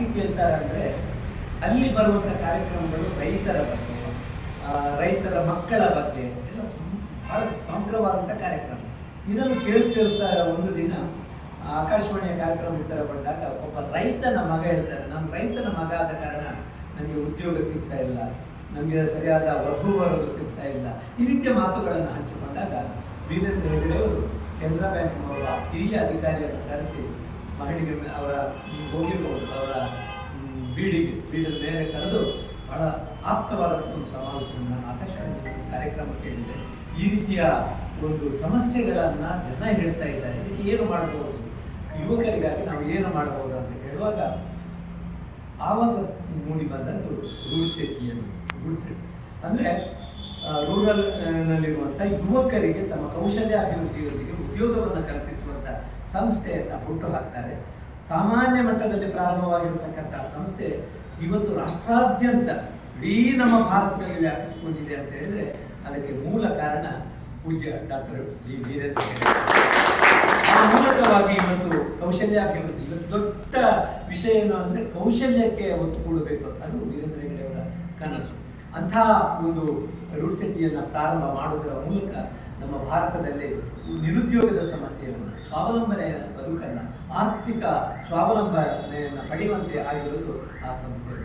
ಯಾಕೆ ಕೇಳ್ತಾರೆ ಅಂದರೆ ಅಲ್ಲಿ ಬರುವಂಥ ಕಾರ್ಯಕ್ರಮಗಳು ರೈತರ ಬಗ್ಗೆ ರೈತರ ಮಕ್ಕಳ ಬಗ್ಗೆ ಎಲ್ಲ ಬಹಳ ಸಮಗ್ರವಾದಂಥ ಕಾರ್ಯಕ್ರಮ. ಇದನ್ನು ಕೇಳ್ತಿರ್ತಾ ಒಂದು ದಿನ ಆಕಾಶವಾಣಿಯ ಕಾರ್ಯಕ್ರಮ ಥರ ಬಂದಾಗ ಒಬ್ಬ ರೈತನ ಮಗ ಹೇಳ್ತಾರೆ ನಮ್ಮ ರೈತನ ಮಗ ಆದ ಕಾರಣ ನನಗೆ ಉದ್ಯೋಗ ಸಿಗ್ತಾ ಇಲ್ಲ, ನಮಗೆ ಸರಿಯಾದ ವಧುವರರು ಸಿಗ್ತಾ ಇಲ್ಲ. ಈ ರೀತಿಯ ಮಾತುಗಳನ್ನು ಹಂಚಿಕೊಂಡಾಗ ವೀರೇಂದ್ರ ಹೆಗಡೆಯವರು ಕೆನರಾ ಬ್ಯಾಂಕ್ನವರ ಹಿರಿಯ ಅಧಿಕಾರಿಯನ್ನು ಕರೆಸಿ ಮಹಿಳೆಗೆ ಅವರ ಹೋಗಿರ್ಬೋದು, ಅವರ ಬೀಡಿಗೆ ಬೀಡಿನ ಮೇಲೆ ಕರೆದು ಬಹಳ ಆಪ್ತವಾದ ಒಂದು ಸಮಾಲೋಚನೆ ಆಕಾಶವಾಣಿ ಕಾರ್ಯಕ್ರಮ ಕೇಳಿದೆ. ಈ ರೀತಿಯ ಒಂದು ಸಮಸ್ಯೆಗಳನ್ನು ಜನ ಹೇಳ್ತಾ ಇದ್ದಾರೆ. ಏನು ಮಾಡಬಹುದು? ಯುವಕರಿಗಾಗಿ ನಾವು ಏನು ಮಾಡಬಹುದು ಅಂತ ಹೇಳುವಾಗ ಆವಾಗ ಮೂಡಿ ಬಂದದ್ದು ರೂಲ್ ಅನ್ನು ಸೆಟ್ ಅಂದರೆ ರೂರಲ್ ನಲ್ಲಿರುವಂಥ ಯುವಕರಿಗೆ ತಮ್ಮ ಕೌಶಲ್ಯ, ಅಭಿವೃದ್ಧಿಯೊಂದಿಗೆ ಉದ್ಯೋಗವನ್ನು ಕಲ್ಪಿಸುವಂಥ ಸಂಸ್ಥೆಯನ್ನು ಹುಟ್ಟು ಹಾಕ್ತಾರೆ ಸಾಮಾನ್ಯ ಮಟ್ಟದಲ್ಲಿ ಪ್ರಾರಂಭವಾಗಿರತಕ್ಕಂಥ ಸಂಸ್ಥೆ ಇವತ್ತು ರಾಷ್ಟ್ರಾದ್ಯಂತ ಇಡೀ ನಮ್ಮ ಭಾರತದಲ್ಲಿ ವ್ಯಾಪಿಸಿಕೊಂಡಿದೆ ಅಂತ ಹೇಳಿದ್ರೆ ಅದಕ್ಕೆ ಮೂಲ ಕಾರಣ ಪೂಜ್ಯ ಡಾಕ್ಟರ್ ಡಿ ವೀರೇಂದ್ರ. ಆ ಮೂಲಕವಾಗಿ ಇವತ್ತು ಕೌಶಲ್ಯಾಭಿವೃದ್ಧಿ ಇವತ್ತು ದೊಡ್ಡ ವಿಷಯ ಏನು ಅಂದರೆ ಕೌಶಲ್ಯಕ್ಕೆ ಒತ್ತು ಕೊಡಬೇಕು ಅಂತ ಅದು ವೀರೇಂದ್ರ ಹೆಗಡೆಯವರ ಕನಸು ಅಂಥ ಒಂದು ರೂಟ್ ಸಿಟಿಯನ್ನು ಪ್ರಾರಂಭ ಮಾಡುವುದರ ಮೂಲಕ ನಮ್ಮ ಭಾರತದಲ್ಲಿ ನಿರುದ್ಯೋಗದ ಸಮಸ್ಯೆಯನ್ನು ಸ್ವಾವಲಂಬನೆಯ ಬದುಕನ್ನು, ಆರ್ಥಿಕ ಸ್ವಾವಲಂಬನೆಯನ್ನು ಪಡೆಯುವಂತೆ ಆಗಿರುವುದು ಆ ಸಂಸ್ಥೆ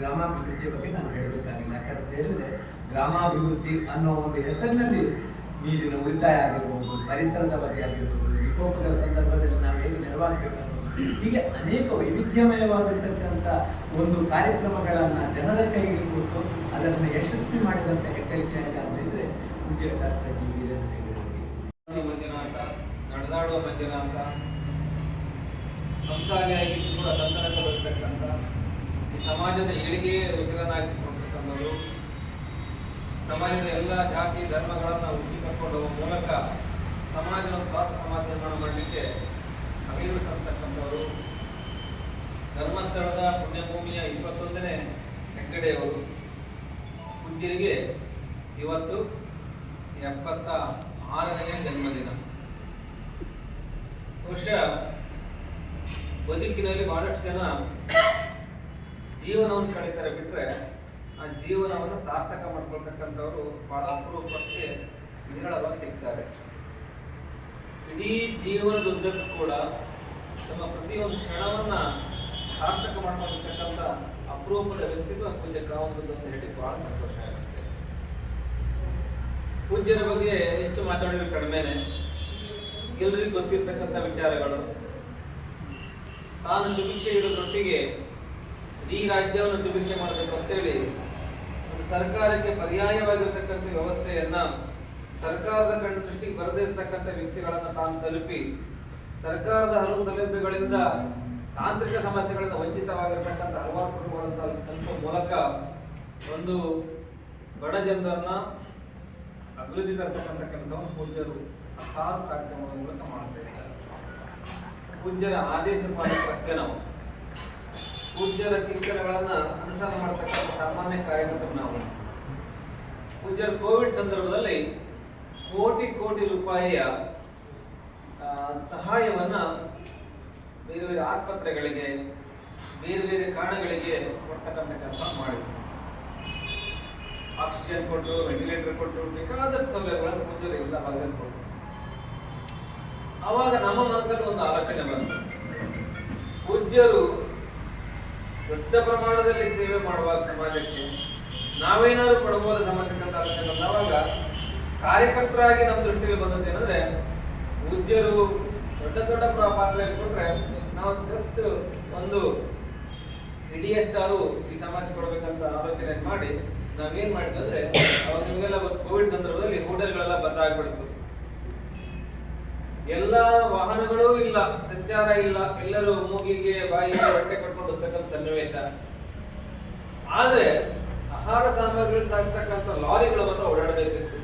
ಗ್ರಾಮಾಭಿವೃದ್ಧಿಯ ಬಗ್ಗೆ ನಾನು ಹೇಳಬೇಕಾಗಿಲ್ಲ. ಯಾಕಂತ ಹೇಳಿದ್ರೆ ಗ್ರಾಮಾಭಿವೃದ್ಧಿ ಅನ್ನೋ ಒಂದು ಹೆಸರಿನಲ್ಲಿ ನೀರಿನ ಉಳಿತಾಯ ಆಗಿರ್ಬೋದು, ಪರಿಸರದ ಬಗ್ಗೆ ಆಗಿರ್ಬೋದು, ವಿಕೋಪಗಳ ಸಂದರ್ಭದಲ್ಲಿ ನಾವು ಹೇಗೆ ನೆರವಾಗಬೇಕು ಹೀಗೆ ಅನೇಕ ವೈವಿಧ್ಯಮಯವಾಗಿರ್ತಕ್ಕಂಥ ಒಂದು ಕಾರ್ಯಕ್ರಮಗಳನ್ನು ಜನರ ಕೈಗೆ ಕೊಟ್ಟು ಅದನ್ನು ಯಶಸ್ವಿ ಮಾಡಿದಂಥ ಹೆಗ್ಗಳಿಕೆ ಅಂತ ಹೇಳಿದ್ರೆ, ಪೂಜ್ಯ ಡಾಕ್ಟರ್ ಡಿ ವೀರೇಂದ್ರ ಹೆಗಡೆ ಅವರಿಗೆ. ಮಂಜುನಾಥ ನಡೆದಾಡುವ ಅಂತ. ಸಂಸಾರಿಯಾಗಿ ಕೂಡ ಸಂತಾನ ಬರ್ತಕ್ಕಂಥ ಈ ಸಮಾಜದ ಏಳಿಗೆ ಉಸಿರನ್ನಾಗಿಸಿಕೊಂಡಿರ್ತಕ್ಕಂಥವರು ಸಮಾಜದ ಎಲ್ಲ ಜಾತಿ, ಧರ್ಮಗಳನ್ನು ಹುಟ್ಟಿ ಕಟ್ಕೊಂಡು ಮೂಲಕ ಸಮಾಜದ ಸ್ವಾರ್ಥ ಸಮಾಜ ನಿರ್ಮಾಣ ಮಾಡಲಿಕ್ಕೆ ಸಲ್ತಕ್ಕಂಥವರು ಧರ್ಮಸ್ಥಳದ ಪುಣ್ಯಭೂಮಿಯ ಇಪ್ಪತ್ತೊಂದನೇ ಹೆಗ್ಗಡೆಯವರು. ಕುಂಚಿರಿಗೆ ಇವತ್ತು ಎಪ್ಪತ್ತ ಆರನೆಯ ಜನ್ಮದಿನ. ಬಹುಶಃ ಬದುಕಿನಲ್ಲಿ ಬಹಳಷ್ಟು ಜನ ಜೀವನವನ್ನು ಕಳೀತಾರೆ ಬಿಟ್ರೆ ಆ ಜೀವನವನ್ನು ಸಾರ್ಥಕ ಮಾಡ್ಕೊಳ್ತಕ್ಕಂಥವರು ಬಹಳ ಅಪರೂಪಕ್ಕೆ ವಿರಳವಾಗಿ ಸಿಗ್ತಾರೆ. ಇಡೀ ಜೀವನದುದ್ದಕ್ಕೂ ಕೂಡ ತಮ್ಮ ಪ್ರತಿಯೊಂದು ಕ್ಷಣವನ್ನ ಸಾರ್ಥಕ ಮಾಡ್ಕೊಳ್ತಕ್ಕಂಥ ಅಪರೂಪದ ವ್ಯಕ್ತಿತ್ವ ಪೂಜ್ಯ ಕಾವಂತದ್ದು ಅಂತ ಹೇಳಿ ಬಹಳ ಸಂತೋಷ ಆಗುತ್ತೆ. ಪೂಜ್ಯರ ಬಗ್ಗೆ ಎಷ್ಟು ಮಾತಾಡಿದ್ರು ಕಡಿಮೆನೆ ಎಲ್ಲರಿಗೂ ಗೊತ್ತಿರ್ತಕ್ಕಂಥ ವಿಚಾರಗಳು. ತಾನು ಸುಭಿಕ್ಷೆ ಇರೋದ್ರೊಟ್ಟಿಗೆ ಇಡೀ ರಾಜ್ಯವನ್ನು ಸುಭಿಕ್ಷೆ ಮಾಡಬೇಕು ಅಂತೇಳಿ ಒಂದು ಸರ್ಕಾರಕ್ಕೆ ಪರ್ಯಾಯವಾಗಿರ್ತಕ್ಕಂಥ ವ್ಯವಸ್ಥೆಯನ್ನ ಸರ್ಕಾರದ ಕಣ್ಣು ದೃಷ್ಟಿಗೆ ಬರದೇ ಇರತಕ್ಕಂಥ ವ್ಯಕ್ತಿಗಳನ್ನು ತಾನು ತಲುಪಿ ಸರ್ಕಾರದ ಹಲವು ಸೌಲಭ್ಯಗಳಿಂದ ತಾಂತ್ರಿಕ ಸಮಸ್ಯೆಗಳಿಂದ ವಂಚಿತವಾಗಿರ್ತಕ್ಕಂಥ ಹಲವಾರು ಕುಟುಂಬಗಳನ್ನು ತಲು- ತಲುಪುವ ಮೂಲಕ ಒಂದು ಬಡ ಜನರನ್ನ ಅಭಿವೃದ್ಧಿ ತರ್ತಕ್ಕಂಥ ಕೆಲಸವನ್ನು ಪೂಜ್ಯರು ಹತ್ತಾರು ಕಾರ್ಯಕ್ರಮಗಳ ಮೂಲಕ ಮಾಡ್ತಾ ಇದ್ದಾರೆ. ಪೂಜ್ಯರ ಆದೇಶ ಪಾಲಕರಷ್ಟೇ ನಾವು. ಪೂಜ್ಯರ ಚಿಂತನೆಗಳನ್ನು ಅನುಸಾರ ಮಾಡತಕ್ಕಂಥ ಸಾಮಾನ್ಯ ಕಾರ್ಯಕರ್ತರು ನಾವು. ಪೂಜ್ಯರು ಕೋವಿಡ್ ಸಂದರ್ಭದಲ್ಲಿ ಕೋಟಿ ಕೋಟಿ ರೂಪಾಯಿಯ ಸಹಾಯವನ್ನು ಸಹಾಯವನ್ನ ಬೇರೆ ಬೇರೆ ಆಸ್ಪತ್ರೆಗಳಿಗೆ, ಬೇರೆ ಬೇರೆ ಕಾರಣಗಳಿಗೆ ಕೊಡ್ತಕ್ಕಂಥ ಕೆಲಸ ಮಾಡಿದ್ರು. ಆಕ್ಸಿಜನ್ ಕೊಟ್ಟು ವೆಂಟಿಲೇಟರ್ ಕೊಟ್ಟು, ಬೇಕಾದ ಸೌಲಭ್ಯಗಳನ್ನು ಮುಂದೆ ಎಲ್ಲ ಭಾಗದಲ್ಲಿ ಕೊಟ್ಟು ಅವಾಗ ನಮ್ಮ ಮನಸ್ಸಲ್ಲಿ ಒಂದು ಆಲೋಚನೆ ಬಂತು. ಪೂಜ್ಯರು ದೊಡ್ಡ ಪ್ರಮಾಣದಲ್ಲಿ ಸೇವೆ ಮಾಡುವಾಗ ಸಮಾಜಕ್ಕೆ ನಾವೇನಾದ್ರು ಕೊಡಬಹುದು ಸಮಾಜಕ್ಕೆ ಅಂತ ಆಲೋಚನೆ ಬಂದವಾಗ ಕಾರ್ಯಕರ್ತರಾಗಿ ನಮ್ಮ ದೃಷ್ಟಿಯಲ್ಲಿ ಬಂದದ್ದು ಏನಂದ್ರೆ, ಪೂಜ್ಯರು ದೊಡ್ಡ ದೊಡ್ಡ ಪಾತ್ರ ಕೊಟ್ರೆ ನಾವು ಜಸ್ಟ್ ಒಂದು ಹಿಡಿಯಷ್ಟಾರು ಈ ಸಮಾಜ ಕೊಡಬೇಕಂತ ಆಲೋಚನೆ ಮಾಡಿ ನಾವೇನ್ ಮಾಡಿದ್ವಿ ಅವಾಗ ನಿಮಗೆಲ್ಲ ಕೋವಿಡ್ ಸಂದರ್ಭದಲ್ಲಿ ಹೋಟೆಲ್ಗಳೆಲ್ಲ ಬಂದ್ ಆಗ್ಬಿಡ್ತು. ಎಲ್ಲ ವಾಹನಗಳು ಇಲ್ಲ, ಸಂಚಾರ ಇಲ್ಲ, ಎಲ್ಲರೂ ಮೂಗಿಗೆ, ಬಾಯಿಗೆ ಹೊಟ್ಟೆ ಕಟ್ಕೊಂಡು ಹೋಗ್ತಕ್ಕಂಥ ಸನ್ನಿವೇಶ. ಆದ್ರೆ, ಆಹಾರ ಸಾಮಗ್ರಿಗಳು ಸಾಗಿಸ್ತಕ್ಕಂಥ ಲಾರಿಗಳು ಮಾತ್ರ ಓಡಾಡಬೇಕಿತ್ತು.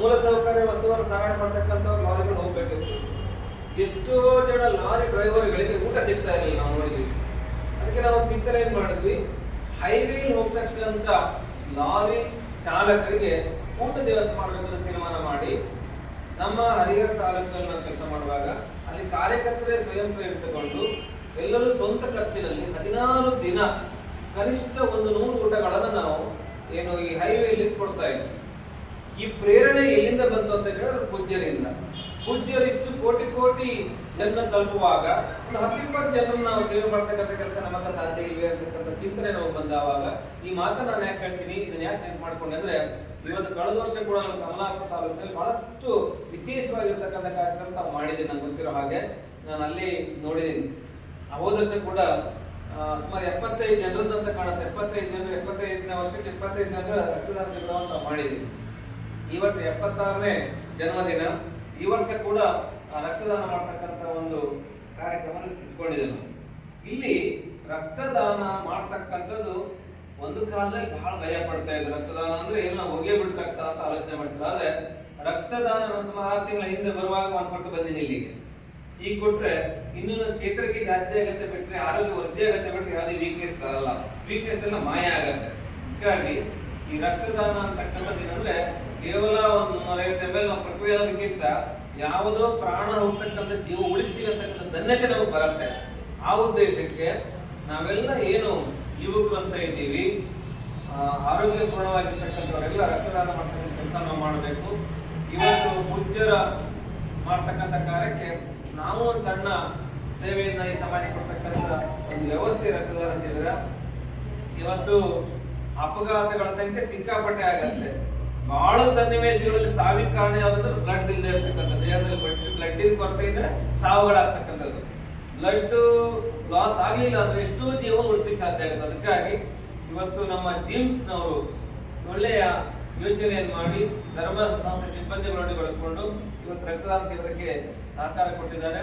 ಮೂಲ ಸೌಕರ್ಯ ವಸ್ತುವನ್ನು ಸಾಗಣೆ ಮಾಡ್ತಕ್ಕಂಥ ಲಾರಿಗಳು ಹೋಗ್ಬೇಕಿತ್ತು. ಎಷ್ಟೋ ಜನ ಲಾರಿ ಡ್ರೈವರ್ಗಳಿಗೆ ಊಟ ಸಿಗ್ತಾ ಇರಲಿಲ್ಲ ನಾವು ನೋಡಿದ್ವಿ. ಅದಕ್ಕೆ ನಾವು ಚಿಂತನೆ ಏನ್ ಮಾಡಿದ್ವಿ? ಹೈವೇ ಹೋಗ್ತಕ್ಕಂಥ ಲಾರಿ ಚಾಲಕರಿಗೆ ಊಟ ದಿವಸ ಮಾಡಬೇಕಂತ ತೀರ್ಮಾನ ಮಾಡಿ ನಮ್ಮ ಹರಿಹರ ತಾಲೂಕಿನಲ್ಲಿ ಕೆಲಸ ಮಾಡುವಾಗ ಅಲ್ಲಿ ಕಾರ್ಯಕರ್ತರೇ ಸ್ವಯಂ ಪ್ರೇರಿತಗೊಂಡು ಎಲ್ಲರೂ ಸ್ವಂತ ಖರ್ಚಿನಲ್ಲಿ ಹದಿನಾರು ದಿನ ಕನಿಷ್ಠ ಒಂದು ನೂರು ಊಟಗಳನ್ನು ನಾವು ಏನು ಈ ಹೈವೇಲಿ ಕೊಡ್ತಾ ಇದ್ವಿ. ಈ ಪ್ರೇರಣೆ ಎಲ್ಲಿಂದ ಬಂತು ಅಂತ ಹೇಳಿದ್ರೆ ಪೂಜ್ಯರಿಂದ. ಪೂಜ್ಯರು ಇಷ್ಟು ಕೋಟಿ ಕೋಟಿ ಜನ ತಲುಪುವಾಗ ಒಂದು ಹತ್ತಿಪ್ಪತ್ತು ಜನರನ್ನ ನಾವು ಸೇವೆ ಮಾಡ್ತಕ್ಕಂಥ ಕೆಲಸ ನಮಗೆ ಸಾಧ್ಯ ಇಲ್ವೇ ಅಂತಕ್ಕಂಥ ಚಿಂತನೆ ನಾವು ಬಂದಾವಾಗ ಈ ಮಾತನ್ನ ನಾನು ಯಾಕೆ ಹೇಳ್ತೀನಿ, ಇದನ್ನ ಯಾಕೆ ನೆನಪು ಮಾಡ್ಕೊಂಡೆ ಅಂದ್ರೆ, ಇವತ್ತು ಕಳೆದ ವರ್ಷ ಕೂಡ ನಾವು ಕಮಲಾಪುರ ತಾಲೂಕಿನಲ್ಲಿ ಬಹಳಷ್ಟು ವಿಶೇಷವಾಗಿರ್ತಕ್ಕಂಥ ಕಾರ್ಯಕ್ರಮ ತಾವು ಮಾಡಿದೆ ನಂಗೆ ಗೊತ್ತಿರೋ ಹಾಗೆ. ನಾನು ಅಲ್ಲಿ ನೋಡಿದ್ದೀನಿ. ಆ ಹೋದ ವರ್ಷ ಕೂಡ ಸುಮಾರು ಎಪ್ಪತ್ತೈದು ಜನರದ್ದು ಅಂತ ಕಾಣುತ್ತೆ. ಎಪ್ಪತ್ತೈದು ಜನರು, ಎಪ್ಪತ್ತೈದನೇ ವರ್ಷಕ್ಕೆ ಎಪ್ಪತ್ತೈದು ಜನರ ರಕ್ತದಾನ ಶಿಬಿರವನ್ನು ಮಾಡಿದ್ದೀನಿ ಈ ವರ್ಷ ಎಪ್ಪತ್ತಾರನೇ ಜನ್ಮದಿನ. ಈ ವರ್ಷ ಕೂಡ ರಕ್ತದಾನ ಮಾಡ್ತಕ್ಕಂಥ ಒಂದು ಕಾರ್ಯಕ್ರಮ ಇಟ್ಕೊಂಡಿದ್ದೇವೆ ನಾವು. ಇಲ್ಲಿ ರಕ್ತದಾನ ಮಾಡ್ತಕ್ಕಂಥದ್ದು ಒಂದು ಕಾಲದಲ್ಲಿ ಬಹಳ ಭಯ ಪಡ್ತಾ ಇದ್ರು ರಕ್ತದಾನ ಅಂದ್ರೆ ಎಲ್ಲ ಹೊಗೆ ಬಿಡ್ತಕ್ಕ ಅಂತ ಆಲೋಚನೆ ಮಾಡ್ತಾರೆ. ಆದ್ರೆ ರಕ್ತದಾನ ನಾನು ಸುಮಾರು ತಿಂಗಳ ಹಿಂದೆ ಬರುವಾಗ ಮಾಡ್ಕೊಟ್ಟು ಬಂದೀನಿ ಇಲ್ಲಿಗೆ ಈಗ. ಕೊಟ್ರೆ ಇನ್ನು ಚೇತರಿಕೆ ಜಾಸ್ತಿ ಆಗತ್ತೆ ಬಿಟ್ರೆ, ಆರೋಗ್ಯ ವೃದ್ಧಿ ಆಗತ್ತೆ ಬಿಟ್ರೆ ಯಾವುದೇ ವೀಕ್ನೆಸ್ ಬರಲ್ಲ. ವೀಕ್ನೆಸ್ ಎಲ್ಲ ಮಾಯ ಆಗತ್ತೆ. ಹೀಗಾಗಿ ಈ ರಕ್ತದಾನ ಅಂತಕ್ಕಂಥದ್ದು ಏನಂದ್ರೆ ಕೇವಲ ಒಂದು ನೂರೈವತ್ತು ಎಂ ಎಲ್ ಪ್ರಕ್ರಿಯೆ ಅನ್ನೋದಕ್ಕಿಂತ ಯಾವುದೋ ಪ್ರಾಣ ಹೋಗ್ತಕ್ಕಂಥ ಜೀವ ಉಳಿಸ್ತೀವಿ ಅಂತಕ್ಕಂಥ ಧನ್ಯತೆ ನಮಗೆ ಬರುತ್ತೆ. ಆ ಉದ್ದೇಶಕ್ಕೆ ನಾವೆಲ್ಲ ಏನು ಯುವಕರು ಅಂತ ಇದ್ದೀವಿ ಆರೋಗ್ಯಪೂರ್ಣವಾಗಿರ್ತಕ್ಕಂಥವರೆಲ್ಲ ರಕ್ತದಾನ ಮಾಡ್ತಕ್ಕಂಥ ಕೆಲಸ ನಾವು ಮಾಡಬೇಕು. ಇವತ್ತು ಪೂಜ್ಯರ ಮಾಡ್ತಕ್ಕಂಥ ಕಾರ್ಯಕ್ಕೆ ನಾವು ಒಂದು ಸಣ್ಣ ಸೇವೆಯನ್ನ ಈ ಸಮಾಜ ಕೊಡ್ತಕ್ಕಂಥ ಒಂದು ವ್ಯವಸ್ಥೆ ರಕ್ತದಾನ ಶಿಬಿರ. ಇವತ್ತು ಅಪಘಾತಗಳ ಸಂಖ್ಯೆ ಸಿಕ್ಕಾಪಟ್ಟೆ ಆಗತ್ತೆ. ಬಹಳ ಸನ್ನಿವೇಶಗಳಲ್ಲಿ ಸಾವಿಗೆ ಕಾರಣ ಯಾವ್ದಂದ್ರೆ ಬ್ಲಡ್ ಇಲ್ಲದೆ ಇರ್ತಕ್ಕಂಥ ದೇಹದಲ್ಲಿ ಬ್ಲಡ್ ಬ್ಲಡ್ ಕೊರತೆ ಇದ್ರೆ ಸಾವುಗಳಾಗ್ತಕ್ಕಂಥದ್ದು. ಬ್ಲಡ್ ಲಾಸ್ ಆಗಲಿಲ್ಲ ಅಂದ್ರೆ ಎಷ್ಟೋ ಜೀವ ಉಳಿಸ್ಲಿಕ್ಕೆ ಸಾಧ್ಯ ಆಗುತ್ತೆ. ಅದಕ್ಕಾಗಿ ಇವತ್ತು ನಮ್ಮ ಜಿಮ್ಸ್ ನವರು ಒಳ್ಳೆಯ ಯೋಚನೆಯನ್ನು ಮಾಡಿ, ಧರ್ಮ ಸಂಸ್ಥೆ ಸಿಬ್ಬಂದಿಗಳನ್ನು ಬಳಕೊಂಡು ಇವತ್ತು ರಕ್ತದಾನ ಶಿಬಿರಕ್ಕೆ ಸಹಕಾರ ಕೊಟ್ಟಿದ್ದಾರೆ.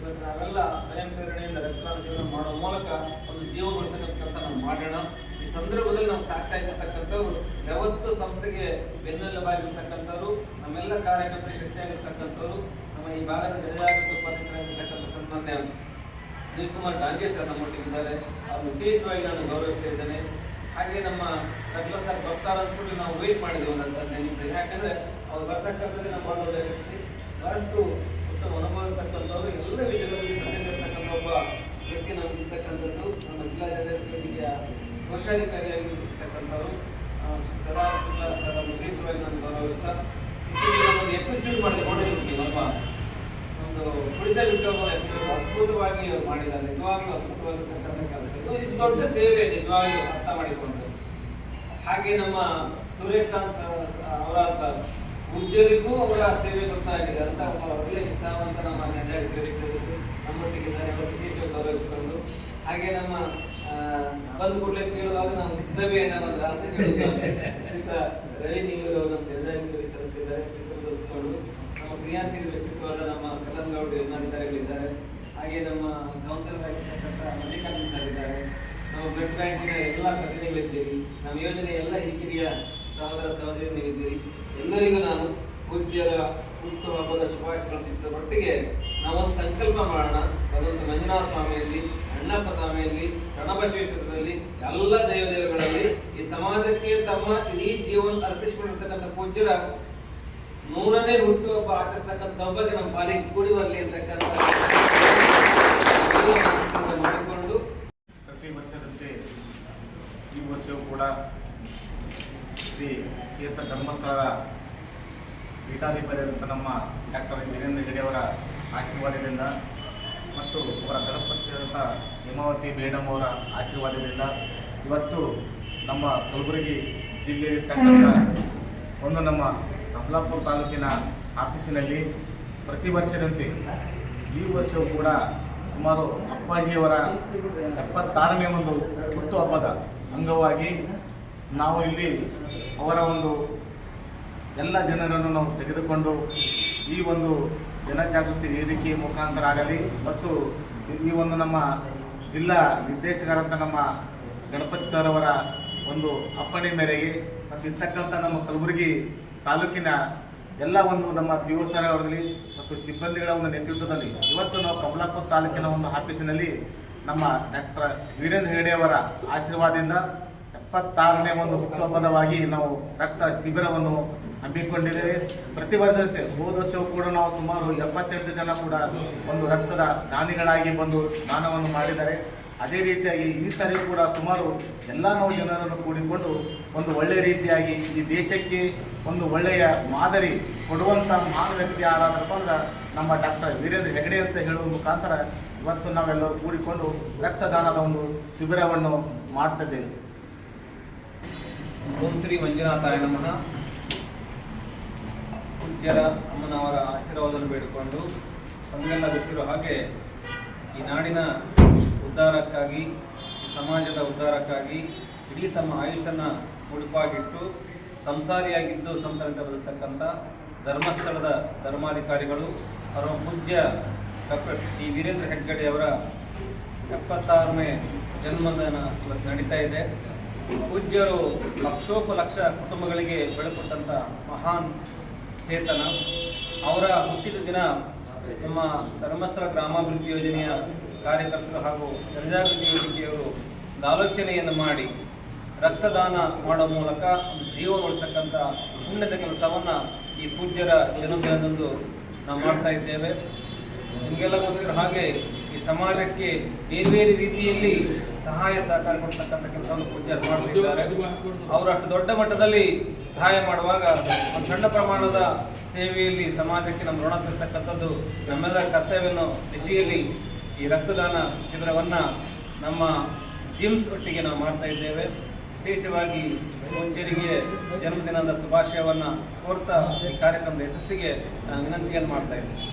ಇವತ್ತು ನಾವೆಲ್ಲ ಸ್ವಯಂ ಪ್ರೇರಣೆಯಿಂದ ರಕ್ತದಾನ ಶಿಬಿರ ಮಾಡುವ ಮೂಲಕ ಒಂದು ಜೀವ ಉಳಿಸ್ತಕ್ಕಂಥ ಕೆಲಸ ನಾವು ಮಾಡೋಣ. ಈ ಸಂದರ್ಭದಲ್ಲಿ ನಾವು ಸಾಕ್ಷಿ ಆಗಿರ್ತಕ್ಕಂಥವ್ರು ಯಾವತ್ತು ಸಂಸ್ಥೆಗೆ ಬೆನ್ನೆಲುಬಾಗಿರ್ತಕ್ಕಂಥವ್ರು, ನಮ್ಮೆಲ್ಲ ಕಾರ್ಯಕರ್ತರಿಗೆ ಶಕ್ತಿಯಾಗಿರ್ತಕ್ಕಂಥವ್ರು, ನಮ್ಮ ಈ ಭಾಗದ ಜನಜಾಗೃತಿ ಉಪಾಧ್ಯಕ್ಷರಾಗಿರ್ತಕ್ಕಂಥ ಸನ್ಮಾನ್ಯ ಅನಿಲ್ ಕುಮಾರ್ ಡಾಂಗೆ ಸರ್ ನಮ್ಮೊಟ್ಟಿಗಿದ್ದಾರೆ. ಅವ್ರು ವಿಶೇಷವಾಗಿ ನಾನು ಗೌರವಿಸ್ತಾ ಇದ್ದೇನೆ. ಹಾಗೆ ನಮ್ಮ ಕಟ್ಲ ಸರ್ ಬರ್ತಾರ ಅಂದ್ಬಿಟ್ಟು ನಾವು ವೇಟ್ ಮಾಡಿದ್ವಿ ಒಂದು ಹದಿನೈದು ನಿಮಿಷ ಯಾಕಂದ್ರೆ ಅವ್ರು ಬರ್ತಕ್ಕಂಥದ್ದು ನಮ್ಮ ಮಾಡೋದ ಶಕ್ತಿ. ಬಹಳಷ್ಟು ಉತ್ತಮ ಅನುಭವ ಇರ್ತಕ್ಕಂಥವ್ರು. ಎಲ್ಲ ವಿಷಯಗಳಲ್ಲಿ ತಂದಿರ್ತಕ್ಕಂಥ ಒಬ್ಬ ವ್ಯಕ್ತಿ ನಮ್ಗೆ ಇರ್ತಕ್ಕಂಥದ್ದು. ನಮ್ಮ ಜಿಲ್ಲಾ ಜನರಿಗೆ ಕೋಶಾಧಿಕಾರಿಯಾಗಿ ಇರ್ತಕ್ಕಂಥವ್ರು ಸದಾ ಸದಾ ವಿಶೇಷವಾಗಿ ನಾನು ಗೌರವಿಸ್ತಾ ಒಂದು ಎಪಿಸೋಡ್ ಮಾಡಿದೆ ನೋಡಿರ್ತೀವಿ ಅಲ್ವಾ? ಒಂದು ಕುಳಿತ ವಿಕ್ರಮ ಎಪಿಸೋಡ್ ಅದ್ಭುತವಾಗಿ ಮಾಡಿದ್ದಾರೆ, ನಿಜವಾಗ್ಲೂ ಅದ್ಭುತವಾಗಿರ್ತಕ್ಕಂಥ ಕೆಲಸ. ಇದು ಇದು ದೊಡ್ಡ ಸೇವೆ ನಿಜವಾಗ್ಲೂ ಅರ್ಥ ಮಾಡಿಕೊಂಡು. ಹಾಗೆ ನಮ್ಮ ಸೂರ್ಯಕಾಂತ್ ಸರ್ ಅವರ ಸರ್, ಉಜ್ಜರಿಗೂ ಅವರ ಸೇವೆ ಗೊತ್ತಾಗಿದೆ ಅಂತ ಒಬ್ಬ ಒಳ್ಳೆ ನಿಷ್ಠಾವಂತ ನಮ್ಮ ನೆಲೆ ಅವರು ವಿಶೇಷ ಗೌರವಿಸಿಕೊಂಡು. ಹಾಗೆ ನಮ್ಮ ಬಂದು ಕೂಡಲೇ ಕೇಳುವಾಗ ನಾವು ನಿದ್ರವೆಯನ್ನ ಬಂದ್ರ ಅಂತ ಕೇಳುತ್ತಾರೆ ಶ್ರೀತ ರವಿ ನೀವರು ನಮ್ಮ ಜನಜಾಗೃತಿ ಸದಸ್ಯರಿದ್ದಾರೆ ಸ್ವೀಕರಿಸಿಕೊಂಡು ನಮ್ಮ ಕ್ರಿಯಾಶೀಲ ವ್ಯಕ್ತಿತ್ವದ ನಮ್ಮ ಕಲ್ಲಂಗೌಡ ಯೋಜನಾಧಿಕಾರಿಗಳಿದ್ದಾರೆ ಹಾಗೆ ನಮ್ಮ ಕೌನ್ಸಿಲರ್ ಆಗಿರ್ತಕ್ಕಂಥ ಮಲ್ಲಿಕಾರ್ಜುನ್ ಸರ್ ಇದ್ದಾರೆ. ನಾವು ಬ್ಲಡ್ ಬ್ಯಾಂಕಿನ ಎಲ್ಲ ಪ್ರತಿನಿಧಿಗಳಿದ್ದೀರಿ. ನಮ್ಮ ಯೋಜನೆ ಎಲ್ಲ ಹಿರಿಕಿರಿಯ ಸಹೋದರ ಸಹೋದರಿ ನೀವಿದ್ದೀರಿ. ಎಲ್ಲರಿಗೂ ನಾನು ಪೂಜ್ಯರ ಹುಟ್ಟು ಹಬ್ಬದ ಶುಭಾಶಯಗಳು ತಿಳಿಸೋ ಒಟ್ಟಿಗೆ ನಾವೊಂದು ಸಂಕಲ್ಪ ಮಾಡೋಣ. ಅದೊಂದು ಮಂಜುನಾಥ ಸ್ವಾಮಿಯಲ್ಲಿ, ಅಣ್ಣಪ್ಪ ಸ್ವಾಮಿಯಲ್ಲಿ ರಣಬಸವೇಶ್ವರದಲ್ಲಿ ಎಲ್ಲ ದೇವದೇವರುಗಳಲ್ಲಿ ಈ ಸಮಾಜಕ್ಕೆ ತಮ್ಮ ಇಡೀ ಜೀವನ ಅರ್ಪಿಸಿಕೊಂಡಿರ್ತಕ್ಕಂಥ ಪೂಜ್ಯರ ನೂರನೇ ಹುಟ್ಟುಹಬ್ಬ ಆಚರಿಸ್ತಕ್ಕಂಥ ಸೌಭಾಗ್ಯ ನಮ್ಮ ಪಾಲಿಗೆ ಕೂಡಿ ಬರಲಿ ಅಂತಕ್ಕಂಥ ಮಾಡಿಕೊಂಡು ಪ್ರತಿ ವರ್ಷದಂತೆ ಈ ವರ್ಷವೂ ಕೂಡ ಶ್ರೀ ಕ್ಷೇತ್ರ ಧರ್ಮಸ್ಥಳದ ಪೀಠಾಧಿಪತಿಯಾದಂಥ ನಮ್ಮ ಡಾಕ್ಟರ್ ವೀರೇಂದ್ರ ಹೆಗಡೆಯವರ ಆಶೀರ್ವಾದದಿಂದ ಮತ್ತು ಅವರ ಧರ್ಮಪತ್ನಿಯಾದಂಥ ಹೇಮಾವತಿ ಮೇಡಮ್ ಅವರ ಆಶೀರ್ವಾದದಿಂದ ಇವತ್ತು ನಮ್ಮ ಕಲಬುರಗಿ ಜಿಲ್ಲೆಯಲ್ಲಿರ್ತಕ್ಕಂಥ ಒಂದು ನಮ್ಮ ಕಮಲಾಪುರ ತಾಲೂಕಿನ ಆಫೀಸಿನಲ್ಲಿ ಪ್ರತಿ ವರ್ಷದಂತೆ ಈ ವರ್ಷವೂ ಕೂಡ ಸುಮಾರು ಅಪ್ಪಾಜಿಯವರ ಎಪ್ಪತ್ತಾರನೇ ಒಂದು ಹುಟ್ಟುಹಬ್ಬದ ಅಂಗವಾಗಿ ನಾವು ಇಲ್ಲಿ ಅವರ ಒಂದು ಎಲ್ಲ ಜನರನ್ನು ನಾವು ತೆಗೆದುಕೊಂಡು ಈ ಒಂದು ಜನಜಾಗೃತಿ ವೇದಿಕೆ ಮುಖಾಂತರ ಆಗಲಿ ಮತ್ತು ಈ ಒಂದು ನಮ್ಮ ಜಿಲ್ಲಾ ನಿರ್ದೇಶಕರಂತ ನಮ್ಮ ಗಣಪತಿ ಸರ್ ಅವರ ಒಂದು ಅಪ್ಪಣೆ ಮೇರೆಗೆ ಮತ್ತು ಇರ್ತಕ್ಕಂಥ ನಮ್ಮ ಕಲಬುರಗಿ ತಾಲೂಕಿನ ಎಲ್ಲ ಒಂದು ನಮ್ಮ ಪಿ ಒ ಸರ್ ಅವರಲ್ಲಿ ಮತ್ತು ಸಿಬ್ಬಂದಿಗಳ ಒಂದು ನೇತೃತ್ವದಲ್ಲಿ ಇವತ್ತು ನಾವು ಕಮಲಾಪುರ ತಾಲೂಕಿನ ಒಂದು ಆಫೀಸಿನಲ್ಲಿ ನಮ್ಮ ಡಾಕ್ಟರ್ ವೀರೇಂದ್ರ ಹೆಗಡೆ ಅವರ ಆಶೀರ್ವಾದದಿಂದ ಎಪ್ಪತ್ತಾರನೇ ಒಂದು ಹುಟ್ಟುಹಬ್ಬದವಾಗಿ ನಾವು ರಕ್ತ ಶಿಬಿರವನ್ನು ಹಮ್ಮಿಕೊಂಡಿದ್ದೇವೆ. ಪ್ರತಿ ವರ್ಷ ಹೋದ ವರ್ಷವೂ ಕೂಡ ನಾವು ಸುಮಾರು ಎಪ್ಪತ್ತೆಂಟು ಜನ ಕೂಡ ಒಂದು ರಕ್ತದ ದಾನಿಗಳಾಗಿ ಬಂದು ದಾನವನ್ನು ಮಾಡಿದ್ದಾರೆ. ಅದೇ ರೀತಿಯಾಗಿ ಈ ಸರಿ ಕೂಡ ಸುಮಾರು ಎಲ್ಲ ನಾವು ಜನರನ್ನು ಕೂಡಿಕೊಂಡು ಒಂದು ಒಳ್ಳೆಯ ರೀತಿಯಾಗಿ ಈ ದೇಶಕ್ಕೆ ಒಂದು ಒಳ್ಳೆಯ ಮಾದರಿ ಕೊಡುವಂಥ ಮಹಾನ್ ವ್ಯಕ್ತಿ ಯಾರಾದ್ರಪ್ಪ ಅಂದ್ರೆ ನಮ್ಮ ಡಾಕ್ಟರ್ ವೀರೇಂದ್ರ ಹೆಗಡೆ ಅಂತ ಹೇಳುವ ಮುಖಾಂತರ ಇವತ್ತು ನಾವೆಲ್ಲರೂ ಕೂಡಿಕೊಂಡು ರಕ್ತದಾನದ ಒಂದು ಶಿಬಿರವನ್ನು ಮಾಡ್ತಿದ್ದೇವೆ. ಓಂ ಶ್ರೀ ಮಂಜುನಾಥಾಯ ನಮಃ. ಪೂಜ್ಯರ ಅಮ್ಮನವರ ಆಶೀರ್ವಾದವನ್ನು ಬೇಡಿಕೊಂಡು ತಮಗೆಲ್ಲ ಗೊತ್ತಿರೋ ಹಾಗೆ ಈ ನಾಡಿನ ಉದ್ಧಾರಕ್ಕಾಗಿ ಸಮಾಜದ ಉದ್ಧಾರಕ್ಕಾಗಿ ಇಡೀ ತಮ್ಮ ಆಯುಷನ್ನು ಮುಡುಪಾಗಿಟ್ಟು ಸಂಸಾರಿಯಾಗಿದ್ದು ಸಂತರಿಂದ ಬರತಕ್ಕಂಥ ಧರ್ಮಸ್ಥಳದ ಧರ್ಮಾಧಿಕಾರಿಗಳು, ಅವರ ಪೂಜ್ಯ ಡಾಕ್ಟರ್ ಟಿ. ವೀರೇಂದ್ರ ಹೆಗ್ಗಡೆಯವರ ಎಪ್ಪತ್ತಾರನೇ ಜನ್ಮದಿನ ಇವತ್ತು ನಡೀತಾ ಇದೆ. ಪೂಜ್ಯರು ಲಕ್ಷೋಪಲಕ್ಷ ಕುಟುಂಬಗಳಿಗೆ ಬೆಳಕೊಟ್ಟಂಥ ಮಹಾನ್ ಚೇತನ. ಅವರ ಹುಟ್ಟಿದ ದಿನ ನಮ್ಮ ಧರ್ಮಸ್ಥಳ ಗ್ರಾಮಾಭಿವೃದ್ಧಿ ಯೋಜನೆಯ ಕಾರ್ಯಕರ್ತರು ಹಾಗೂ ಜನಜಾಗೃತಿ ವೇದಿಕೆಯವರು ಆಲೋಚನೆಯನ್ನು ಮಾಡಿ ರಕ್ತದಾನ ಮಾಡೋ ಮೂಲಕ ಜೀವ ಉಳಿತಕ್ಕಂಥ ಪುಣ್ಯದ ಕೆಲಸವನ್ನು ಈ ಪೂಜ್ಯರ ಜನ್ಮದಿನದಂದು ನಾವು ಮಾಡ್ತಾ ಇದ್ದೇವೆ. ನಿಮಗೆಲ್ಲ ಗೊತ್ತಿರೋ ಹಾಗೆ ಈ ಸಮಾಜಕ್ಕೆ ಬೇರೆ ಬೇರೆ ರೀತಿಯಲ್ಲಿ ಸಹಾಯ ಸಹಕಾರ ಕೊಡ್ತಕ್ಕಂಥ ಕೆಲಸವನ್ನು ಪೂಜಾರ್ ಮಾಡ್ತಿದ್ದಾರೆ. ಅವರು ಅಷ್ಟು ದೊಡ್ಡ ಮಟ್ಟದಲ್ಲಿ ಸಹಾಯ ಮಾಡುವಾಗ ಒಂದು ಸಣ್ಣ ಪ್ರಮಾಣದ ಸೇವೆಯಲ್ಲಿ ಸಮಾಜಕ್ಕೆ ನಮ್ಮ ಋಣ ತರ್ತಕ್ಕಂಥದ್ದು ನಮ್ಮೆಲ್ಲರ ಕರ್ತವ್ಯವನ್ನು ದಿಶೆಯಲ್ಲಿ ಈ ರಕ್ತದಾನ ಶಿಬಿರವನ್ನು ನಮ್ಮ ಜಿಮ್ಸ್ ಒಟ್ಟಿಗೆ ನಾವು ಮಾಡ್ತಾ ಇದ್ದೇವೆ. ವಿಶೇಷವಾಗಿ ಮುಂಜರಿಗೆ ಜನ್ಮದಿನದ ಶುಭಾಶಯವನ್ನು ಕೋರ್ತಾ ಈ ಕಾರ್ಯಕ್ರಮದ ಯಶಸ್ಸಿಗೆ ನಾನು ವಿನಂತಿಯನ್ನು ಮಾಡ್ತಾ ಇದ್ದೇನೆ.